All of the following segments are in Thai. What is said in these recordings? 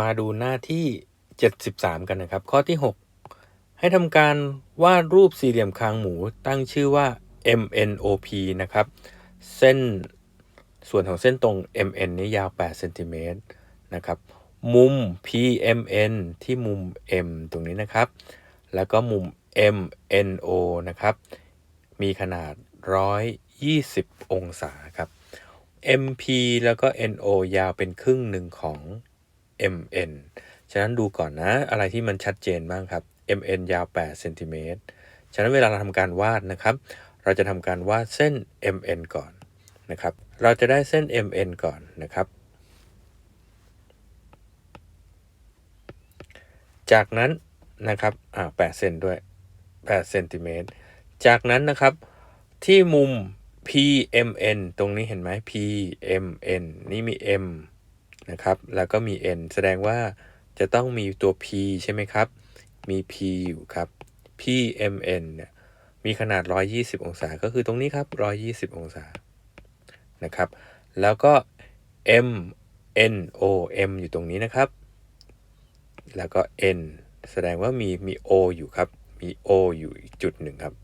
มาดูหน้าที่ 73 กันนะครับ ข้อที่ 6 ให้ทำการวาดรูปสี่เหลี่ยมคางหมู ตั้งชื่อว่า MNOP นะครับ เส้นส่วนของเส้นตรง MN นี้ยาว8เซนติเมตรนะครับ มุม PMN ที่มุม M ตรงนี้นะครับ แล้วก็มุม MNO นะครับ มีขนาด 120 องศาครับ MP แล้วก็ NO ยาวเป็นครึ่งหนึ่งของ MN ฉะนั้นดูก่อนนะ อะไรที่มันชัดเจนบ้างครับ MN ยาว8เซนติเมตรฉะนั้นเวลาเราทำการวาดนะครับ เราจะทำการวาดเส้น MN ก่อนนะครับ เราจะได้เส้น MN ก่อนนะครับ จากนั้นนะครับอ่า8เซนด้วย8เซนติเมตรจากนั้นนะครับที่มุม PMN ตรงนี้เห็นไหม PMN นี่มี M นะครับ แล้วก็มี N แสดงว่าจะต้องมีตัว P ใช่ไหมครับ มี P อยู่ครับ PMN เนี่ยมีขนาด 120 องศา ก็คือตรงนี้ครับ 120 องศา นะครับ แล้วก็ M N O M อยู่ตรงนี้นะครับ แล้วก็ N แสดงว่ามีมี O อยู่ครับ มี O อยู่อีกจุดหนึ่งครับ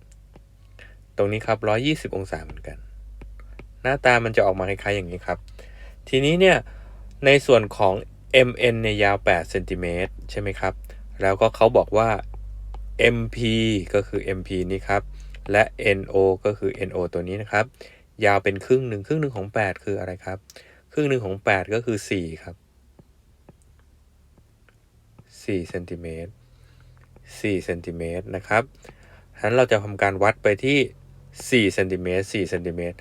ตรงนี้ครับ 120 องศาเหมือนกัน หน้าตามันจะออกมาคล้ายๆอย่างนี้ครับ ทีนี้เนี่ย ในส่วนของ MN เนี่ยยาว8เซนติเมตรใช่ไหมครับ แล้วก็เขาบอกว่า MP ก็คือ MP นี้ครับ และ NO ก็คือ NO ตัวนี้นะครับ ยาวเป็นครึ่งหนึ่งครึ่งหนึ่งของ 8 คืออะไรครับ ครึ่งหนึ่งของ 8 ก็คือ 4 ครับ4เซนติเมตร4เซนติเมตรนะครับฉะนั้นเราจะทำการวัดไปที่4เซนติเมตร4เซนติเมตร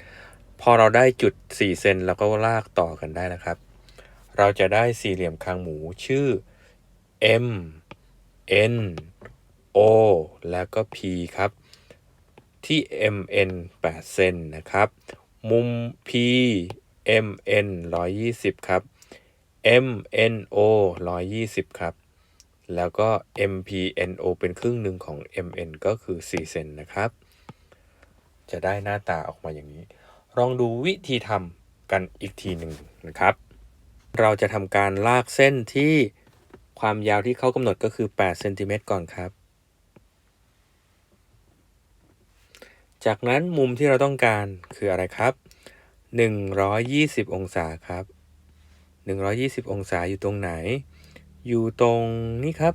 พอเราได้จุด 4 เซนเราก็ลากต่อกันได้นะครับ เราจะได้สี่เหลี่ยมคางหมูชื่อ M N O แล้วก็ P ครับ ที่ MN 8เซนนะครับ มุม P MN 120 ครับ MNO 120 ครับ แล้วก็ MPNO เป็นครึ่งหนึ่งของ MN ก็คือ4เซนนะครับ จะได้หน้าตาออกมาอย่างนี้ ลองดูวิธีทำกันอีกทีหนึ่งนะครับ เราจะทำการลากเส้นที่ความยาวที่เขากำหนดก็คือ8เซนติเมตรก่อนครับ จากนั้นมุมที่เราต้องการคืออะไรครับ 120 องศาครับ 120 องศาอยู่ตรงไหน อยู่ตรงนี้ครับ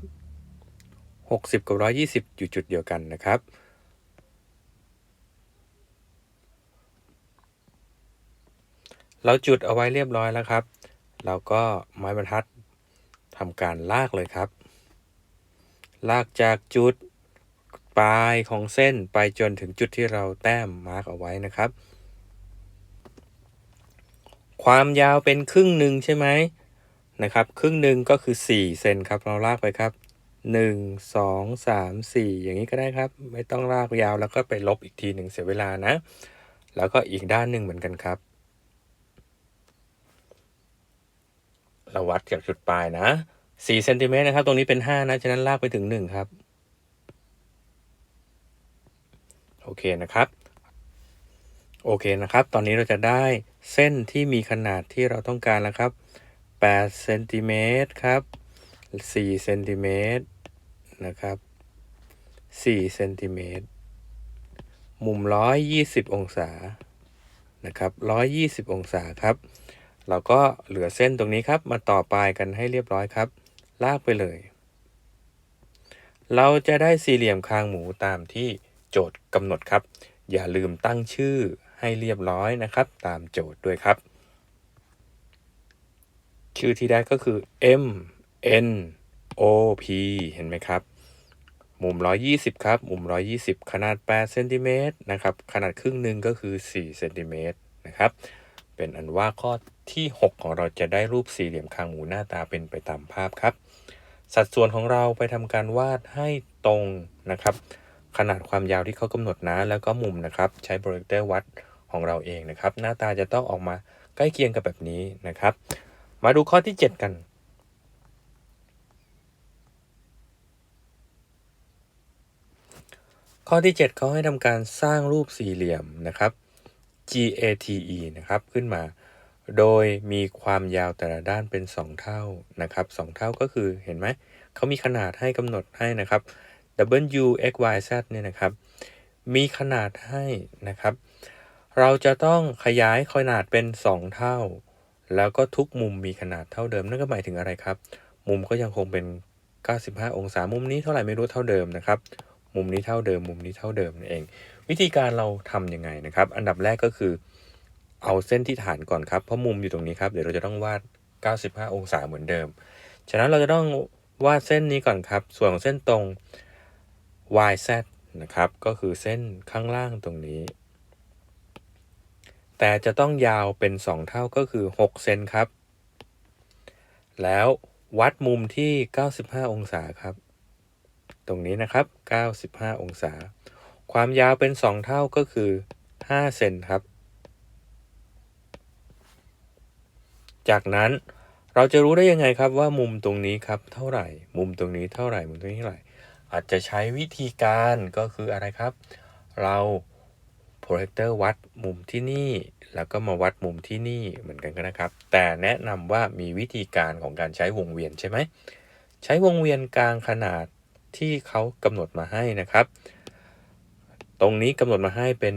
60 กับ 120 อยู่จุดเดียวกันนะครับเราจุดเอาไว้เรียบร้อยแล้วครับ เราก็ไม้บรรทัดทำการลากเลยครับ ลากจากจุดปลายของเส้นไปจนถึงจุดที่เราแต้มมาร์กเอาไว้นะครับ ความยาวเป็นครึ่งหนึ่งใช่ไหมนะครับ ครึ่งหนึ่งก็คือ4เซนครับเราลากไปครับ 1 2 3 4 อย่างนี้ก็ได้ครับ ไม่ต้องลากยาวแล้วก็ไปลบอีกทีหนึ่งเสียเวลานะ แล้วก็อีกด้านหนึ่งเหมือนกันครับ เราวัดจากจุดปลายนะ4เซนติเมตรนะครับ ตรงนี้เป็น5นะ ฉะนั้นลากไปถึง1ครับ โอเคนะครับ โอเคนะครับ ตอนนี้เราจะได้เส้นที่มีขนาดที่เราต้องการแล้วครับ8เซนติเมตรครับ4เซนติเมตรนะครับ4เซนติเมตร มุม120องศานะครับ120องศาครับ เราก็เหลือเส้นตรงนี้ครับ มาต่อปลายกันให้เรียบร้อยครับ ลากไปเลย เราจะได้สี่เหลี่ยมคางหมูตามที่โจทย์กำหนดครับ อย่าลืมตั้งชื่อให้เรียบร้อยนะครับ ตามโจทย์ด้วยครับ ชื่อที่ได้ก็คือ M N O P เห็นไหมครับ มุม 120 ครับ มุม 120 ขนาด8เซนติเมตรนะครับ ขนาดครึ่งหนึ่งก็คือ4เซนติเมตรนะครับ เป็นอันว่าข้อที่ 6 ของเราจะได้รูปสี่เหลี่ยมคางหมูหน้าตาเป็นไปตามภาพครับ สัดส่วนของเราไปทำการวาดให้ตรงนะครับ ขนาดความยาวที่เขากำหนดนะแล้วก็มุมนะครับ ใช้โปรเจคเตอร์วัดของเราเองนะครับ หน้าตาจะต้องออกมาใกล้เคียงกับแบบนี้นะครับ มาดูข้อที่ 7 กันข้อที่ 7 เขาให้ทำการสร้างรูปสี่เหลี่ยมนะครับ GATE นะครับขึ้นมา โดยมีความยาวแต่ละด้านเป็น 2 เท่านะครับ2เท่าก็คือเห็นไหมเขามีขนาดให้กำหนดให้นะครับ w x y z เนี่ยนะครับ มีขนาดให้นะครับ เราจะต้องขยายขนาดเป็น 2 เท่า แล้วก็ทุกมุมมีขนาดเท่าเดิม นั่นก็หมายถึงอะไรครับ มุมก็ยังคงเป็น 95 องศา มุมนี้เท่าไหร่ไม่รู้เท่าเดิมนะครับ มุมนี้เท่าเดิม มุมนี้เท่าเดิมนั่นเอง วิธีการเราทำยังไงนะครับ อันดับแรกก็คือเอาเส้นที่ฐานก่อนครับเพราะมุมอยู่ตรงนี้ครับเดี๋ยวเราจะต้องวาด 95 องศาเหมือนเดิม ฉะนั้นเราจะต้องวาดเส้นนี้ก่อนครับ ส่วนของเส้นตรง YZ นะครับ ก็คือเส้นข้างล่างตรงนี้ แต่จะต้องยาวเป็น 2 เท่าก็คือ 6 เซนครับ แล้ววัดมุมที่ 95 องศาครับ ตรงนี้นะครับ 95 องศา ความยาวเป็น 2 เท่าก็คือ 5 เซนครับ จากนั้นเราจะรู้ได้ยังไงครับว่ามุมตรงนี้ครับเท่าไหร่ มุมตรงนี้เท่าไหร่ มุมตรงนี้เท่าไหร่ อาจจะใช้วิธีการก็คืออะไรครับ เราโปรเจคเตอร์วัดมุมที่นี่ แล้วก็มาวัดมุมที่นี่เหมือนกันก็นะครับ แต่แนะนำว่ามีวิธีการของการใช้วงเวียนใช่ไหม ใช้วงเวียนกลางขนาดที่เขากำหนดมาให้นะครับ ตรงนี้กำหนดมาให้เป็น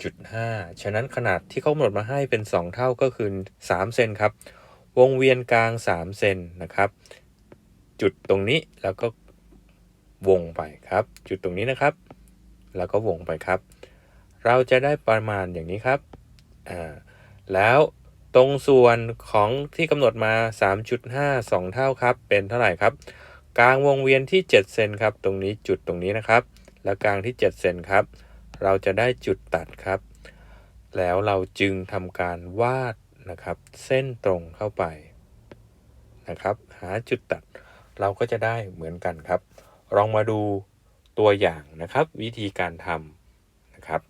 1.5 ฉะนั้นขนาดที่เขากำหนดมาให้เป็น 2 เท่าก็คือ 3 เซนครับ วงเวียนกลาง 3 เซนนะครับ จุดตรงนี้แล้วก็วงไปครับ จุดตรงนี้นะครับ แล้วก็วงไปครับ เราจะได้ประมาณอย่างนี้ครับอ่าแล้วตรงส่วนของที่กำหนดมา 3.5 2 เท่าครับ เป็นเท่าไหร่ครับ กลางวงเวียนที่ 7 เซนครับ ตรงนี้จุดตรงนี้นะครับ แล้วกลางที่ 7 เซนครับ เราจะได้จุดตัดครับ แล้วเราจึงทำการวาดนะครับ เส้นตรงเข้าไปนะครับ หาจุดตัดเราก็จะได้เหมือนกันครับ ลองมาดูตัวอย่างนะครับ วิธีการทำนะครับ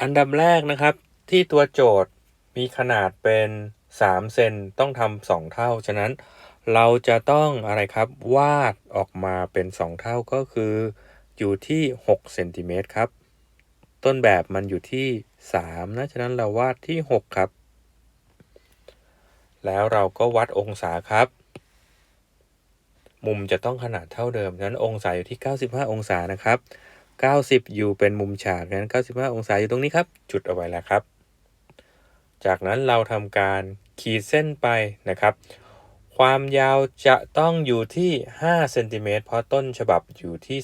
อันดับแรกนะครับที่ตัวโจทย์มีขนาดเป็น 3 เซนต้องทำ2เท่า ฉะนั้นเราจะต้องอะไรครับวาดออกมาเป็น 2 เท่าก็คืออยู่ที่6เซนติเมตรครับ ต้นแบบมันอยู่ที่ 3 นะ ฉะนั้นเราวาดที่ 6 ครับ แล้วเราก็วัดองศาครับ มุมจะต้องขนาดเท่าเดิมฉะนั้นองศาอยู่ที่ 95 องศานะครับ 90 อยู่เป็นมุมฉากนั้น 95 องศาอยู่ตรงนี้ครับ จุดเอาไว้แล้วครับ จากนั้นเราทำการ ขีดเส้นไปนะครับ ความยาวจะต้องอยู่ที่5เซนติเมตรเพราะต้นฉบับอยู่ที่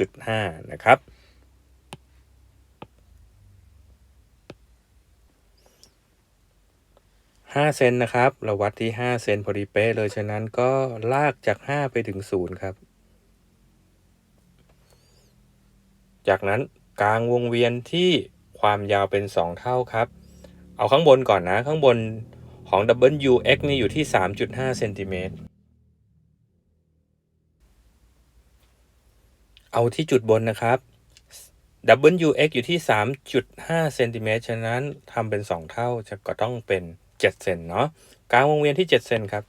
2.5 นะครับ 5 เซนนะครับ เราวัดที่ 5 เซนพอดีเป๊ะเลยฉะนั้นก็ลากจาก 5 ไปถึง 0 ครับ จากนั้นกลางวงเวียนที่ความยาวเป็น 2 เท่าครับ เอาข้างบนก่อนนะ ข้างบน ของ WX นี่อยู่ที่ 3.5เซนติเมตรเอาที่จุดบนนะครับ WX อยู่ที่ 3.5เซนติเมตรฉะนั้นทำเป็น 2 เท่าจะก็ต้องเป็น 7 เซนเนาะกลางวงเวียนที่ 7 เซนครับ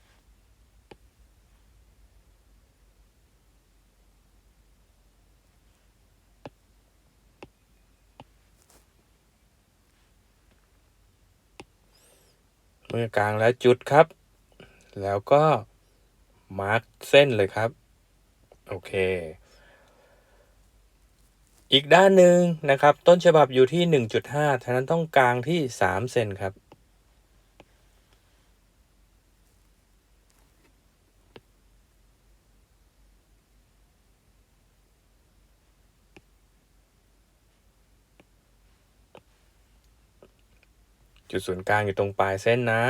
มื่อกลางและจุดครับ แล้วก็มาร์กเส้นเลยครับ โอเค อีกด้านหนึ่งนะครับ ต้นฉบับอยู่ที่ 1.5 ฉะนั้นต้องกลางที่ 3 เซนครับ จุดศูนย์กลางอยู่ตรงปลายเส้นนะ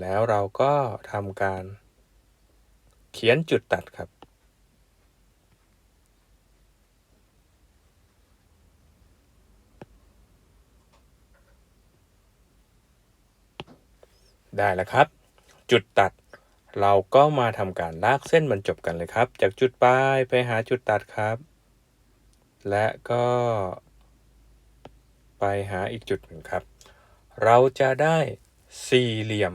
แล้วเราก็ทำการ เขียนจุดตัดครับ ได้แล้วครับ จุดตัดเราก็มาทำการลากเส้นบรรจบกันเลยครับ จากจุดปลายไปหาจุดตัดครับ และก็ ไปหาอีกจุดหนึ่งครับ เราจะได้สี่เหลี่ยม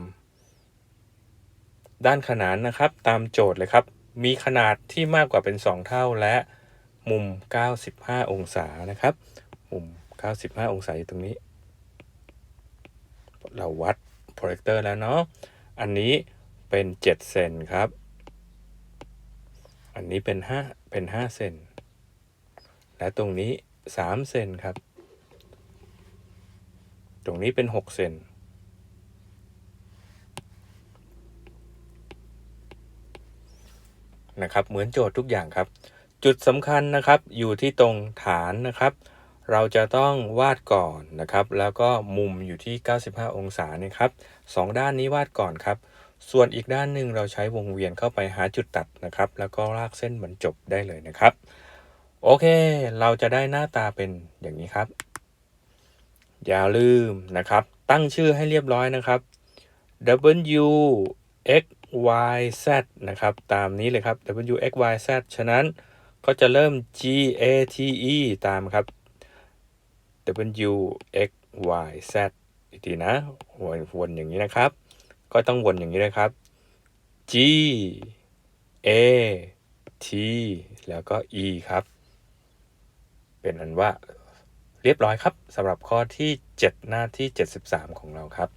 ด้านขนานนะครับตามโจทย์เลยครับ มีขนาดที่มากกว่าเป็น 2 เท่าและมุม 95 องศานะครับ มุม 95 องศาอยู่ตรงนี้ เราวัดโปรเจคเตอร์แล้วเนาะ อันนี้เป็น 7 เซนครับ อันนี้เป็น 5 เป็น 5 เซน และตรงนี้ 3 เซนครับ ตรงนี้เป็น 6 เซนนะครับเหมือนโจทย์ทุกอย่างครับ จุดสำคัญนะครับอยู่ที่ตรงฐานนะครับ เราจะต้องวาดก่อนนะครับ แล้วก็มุมอยู่ที่ 95 องศาเนี่ยครับสองด้านนี้วาดก่อนครับ ส่วนอีกด้านหนึ่งเราใช้วงเวียนเข้าไปหาจุดตัดนะครับ แล้วก็ลากเส้นบรรจบได้เลยนะครับ โอเค เราจะได้หน้าตาเป็นอย่างนี้ครับ อย่าลืมนะครับ ตั้งชื่อให้เรียบร้อยนะครับ W X Y Z นะครับ ตามนี้เลยครับ W X Y Z ฉะนั้นก็จะเริ่ม G A T E ตามครับ W X Y Z อีกทีนะวนวนอย่างนี้นะครับ ก็ต้องวนอย่างนี้นะครับ G A T แล้วก็ E ครับ เป็นอันว่า เรียบร้อยครับสำหรับข้อที่ 7 หน้าที่ 73 ของเราครับ